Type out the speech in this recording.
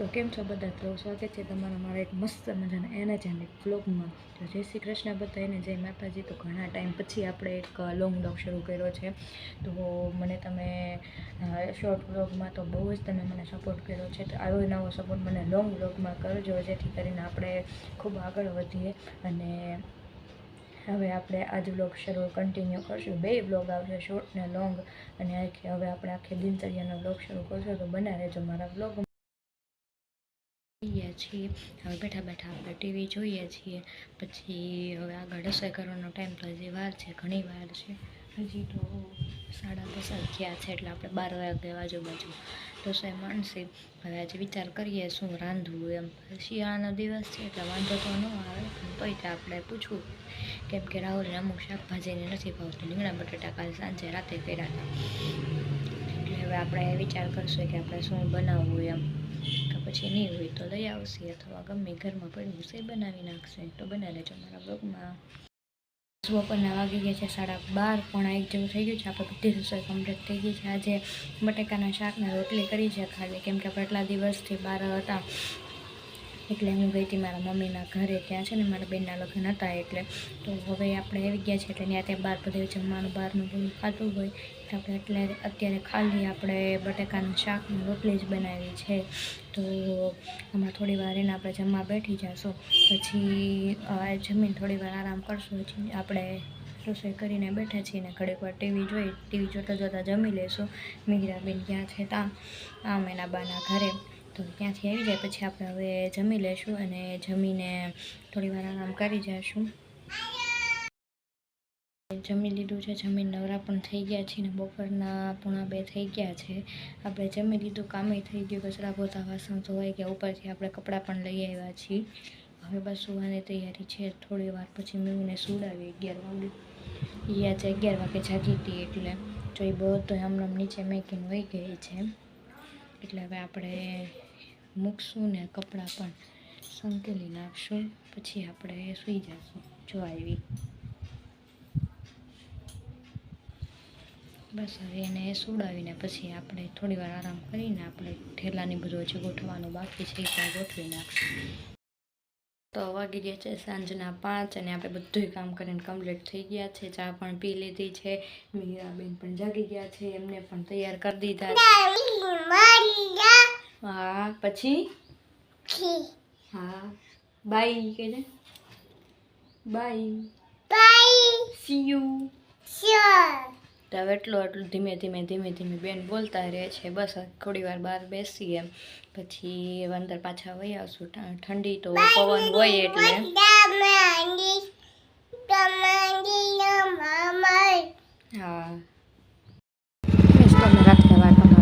તો કેમ છો બધા? તો સ્વાગત છે તમારા મારા એક મસ્ત મજાના એનર્જેટિક વ્લોગમાં તો જય શ્રી કૃષ્ણ બધા એને જય માતાજી. તો ઘણા ટાઈમ પછી આપણે એક લોંગ બ્લોગ શરૂ કર્યો છે. તો મને તમે શોર્ટ વ્લોગમાં તો બહુ જ તમે મને સપોર્ટ કર્યો છે. તો આવો નવો સપોર્ટ મને લોંગ વ્લોગમાં કરજો, જેથી કરીને આપણે ખૂબ આગળ વધીએ. અને હવે આપણે આજ બ્લોગ શરૂ કન્ટિન્યુ કરશું. બે વ્લોગ આવશે શોર્ટ ને લોંગ અને હવે આપણે આખી દિનચર્યાનો વ્લોગ શરૂ કરશું. તો બના રહેજો મારા વ્લોગ જોઈએ છીએ. હવે બેઠા બેઠા આપણે ટીવી જોઈએ છીએ. પછી હવે આગળ રસોઈ કરવાનો ટાઈમ તો હજી વાર છે, ઘણી વાર છે. હજી તો સાડા દસ થયા છે એટલે આપણે બાર વાગે આજુબાજુ રસોઈ માંડશે હવે આજે વિચાર કરીએ શું રાંધવું એમ. શિયાળાનો દિવસ છે એટલે વાંધો તો ન આવે, પણ તોય તે આપણે પૂછવું. કેમ કે રાહુલને અમુક શાકભાજીને નથી ભાવતું. રીંગણા બટાટા કાલે સાંજે રાતે કર્યા હવે આપણે વિચાર કરશું કે આપણે શું બનાવવું એમ. કે પછી નહીં હોય તો લઈ આવશે અથવા ગમે ઘરમાં પડ્યું છે બનાવી નાખશે. તો બનાવી લેજો મારા બ્લોગમાં. બપોરના વાગી ગયા છે, સાડા બાર પોણા એક જેવું થઈ ગયું છે. આપણે બધી રસોઈ કમ્પ્લીટ થઈ ગઈ છે. આજે બટેકાના શાકને રોટલી કરી છે ખાલી, કેમ કે આપણે એટલા દિવસથી બહાર હતા. એટલે હું ગઈ હતી મારા મમ્મીના ઘરે, ત્યાં છે ને મારા બેનના લગ્ન હતા એટલે. તો હવે આપણે આવી ગયા છે એટલે ત્યાં ત્યાં બહાર બધે જમવાનું, બહારનું બધું ખાતું હોય. તો આપણે એટલે અત્યારે ખાલી આપણે બટેકાનું શાકની રોટલી જ બનાવી છે. તો હમણાં થોડી વાર એને આપણે જમવા બેઠી જશું. પછી જમીન થોડી વાર આરામ કરશું. પછી આપણે રસોઈ કરીને બેઠા છીએ ને ઘડીક વાર ટીવી જોઈ, ટીવી જોતાં જોતાં જમી લેશું. મીરાબેન ક્યાં છે ત્યાં આમ એના બાના ઘરે. તો ત્યાંથી આવી જાય, પછી આપણે હવે જમી લેશું અને જમીને થોડી વાર આરામ કરી જઈશું. જમી લીધું છે, જમીન નવરા પણ થઈ ગયા છે ને બપોરના પૂણા બે થઈ ગયા છે. આપણે જમી લીધું કામે થઈ ગયું, કચરા પોતા, વાસણ ધોવાઈ ગયા, ઉપરથી આપણે કપડાં પણ લઈ આવ્યા છીએ. હવે બસ સુવાની તૈયારી છે, થોડી વાર પછી મેં સુડાવી અગિયાર વાગે. એ આજે અગિયાર વાગે જાગી હતી એટલે જો એ બધો હમણાં નીચે મેકીને વહી ગઈ છે. એટલે હવે આપણે મૂકશું ને કપડાં પણ સંકેલી નાખશું, પછી આપણે સૂઈ જઈશું જો આવી બસ હવે એને સુડાવીને પછી આપણે થોડી વાર આરામ કરીને આપણે ઠેલાની બધું હજી ગોઠવવાનું બાકી છે એ પણ ગોઠવી નાખશું. તો વાગી ગયા છે સાંજના પાંચ અને આપણે બધું કામ કરીને કમ્પ્લીટ થઈ ગયા છે. ચા પણ પી લીધી છે. મીરાબેન પણ જાગી ગયા છે. એમને પણ તૈયાર કરી દીધા છે. હા પછી? હા. બાય કે બાય સી યુ તો હવે એટલું એટલું ધીમે ધીમે ધીમે ધીમે બેન બોલતા રહે છે. બસ થોડી વાર બહાર બેસીએ. પછી અંદર પાછા વહી આવશું. ઠંડી તો પવન હોય એટલે. હા. રાખતા વાતમાં